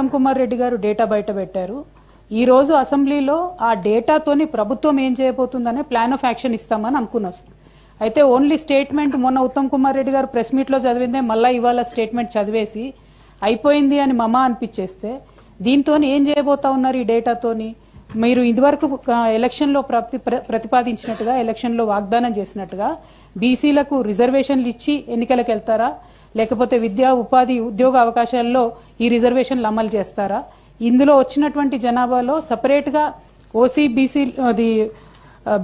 ఉత్తమ్ కుమార్ రెడ్డి గారు డేటా బయట పెట్టారు. ఈ రోజు అసెంబ్లీలో ఆ డేటాతోని ప్రభుత్వం ఏం చేయబోతుందనే ప్లాన్ ఆఫ్ యాక్షన్ ఇస్తామని అనుకున్నాం. సార్ అయితే ఓన్లీ స్టేట్మెంట్ మొన్న ఉత్తమ్ కుమార్ రెడ్డి గారు ప్రెస్ మీట్లో చదివిందే మళ్ళా ఇవాళ స్టేట్మెంట్ చదివేసి అయిపోయింది అని మమ అనిపించేస్తే దీంతో ఏం చేయబోతా ఉన్నారు ఈ డేటాతోని? మీరు ఇదివరకు ఎలక్షన్లో ప్రతి- ప్ర- ప్రతిపాదించినట్టుగా ఎలక్షన్లో వాగ్దానం చేసినట్టుగా బీసీలకు రిజర్వేషన్లు ఇచ్చి ఎన్నికలకు వెళ్తారా? లేకపోతే విద్యా ఉపాధి ఉద్యోగ అవకాశాల్లో ఈ రిజర్వేషన్లు అమలు చేస్తారా? ఇందులో వచ్చినటువంటి జనాభాలో సపరేట్గా ఓసీ బీసీ అది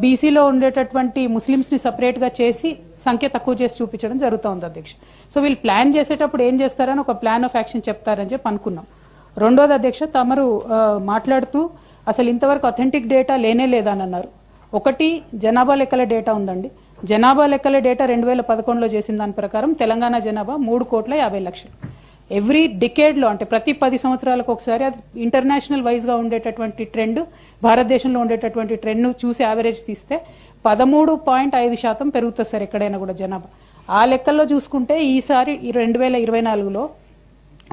బీసీలో ఉండేటటువంటి ముస్లిమ్స్ని ని సపరేట్గా చేసి సంఖ్య తక్కువ చేసి చూపించడం జరుగుతోంది అధ్యక్ష. సో వీళ్ళు ప్లాన్ చేసేటప్పుడు ఏం చేస్తారని ఒక ప్లాన్ ఆఫ్ యాక్షన్ చెప్తారని చెప్పి అనుకున్నాం. రెండోది అధ్యక్ష తమరు మాట్లాడుతూ అసలు ఇంతవరకు అథెంటిక్ డేటా లేనే లేదని అన్నారు ఒకటి జనాభా లెక్కల డేటా ఉందండి. జనాభా లెక్కల డేటా రెండు వేల పదకొండులో చేసిన దాని ప్రకారం తెలంగాణ జనాభా మూడు కోట్ల యాభై లక్షలు. ఎవ్రీ డికేడ్లో అంటే ప్రతి పది సంవత్సరాలకు ఒకసారి అది ఇంటర్నేషనల్ వైజ్గా ఉండేటటువంటి ట్రెండ్ భారతదేశంలో ఉండేటటువంటి ట్రెండ్ను చూసి యావరేజ్ తీస్తే పదమూడు పాయింట్ ఐదు శాతం పెరుగుతుంది సార్ ఎక్కడైనా కూడా జనాభా. ఆ లెక్కల్లో చూసుకుంటే ఈసారి రెండు వేల ఇరవై నాలుగులో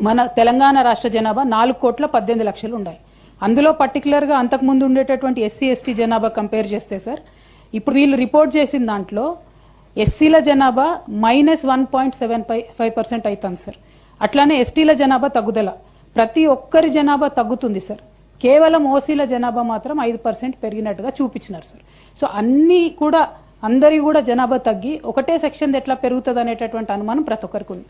మన తెలంగాణ రాష్ట్ర జనాభా నాలుగు కోట్ల పద్దెనిమిది లక్షలు ఉన్నాయి అందులో పర్టికులర్గా అంతకుముందు ఉండేటటువంటి ఎస్సీ ఎస్టీ జనాభా కంపేర్ చేస్తే సార్ ఇప్పుడు వీళ్ళు రిపోర్ట్ చేసిన దాంట్లో ఎస్సీల జనాభా minus one point seven five percent అవుతుంది సార్. అట్లానే ఎస్టీల జనాభా తగ్గుదల. ప్రతి ఒక్కరి జనాభా తగ్గుతుంది సార్. కేవలం ఓసీల జనాభా మాత్రం ఐదు పర్సెంట్ పెరిగినట్టుగా చూపించినారు సార్. సో అన్ని కూడా అందరి కూడా జనాభా తగ్గి ఒకటే సెక్షన్ ఎట్లా పెరుగుతుంది అనేటటువంటి అనుమానం ప్రతి ఒక్కరికి ఉంది.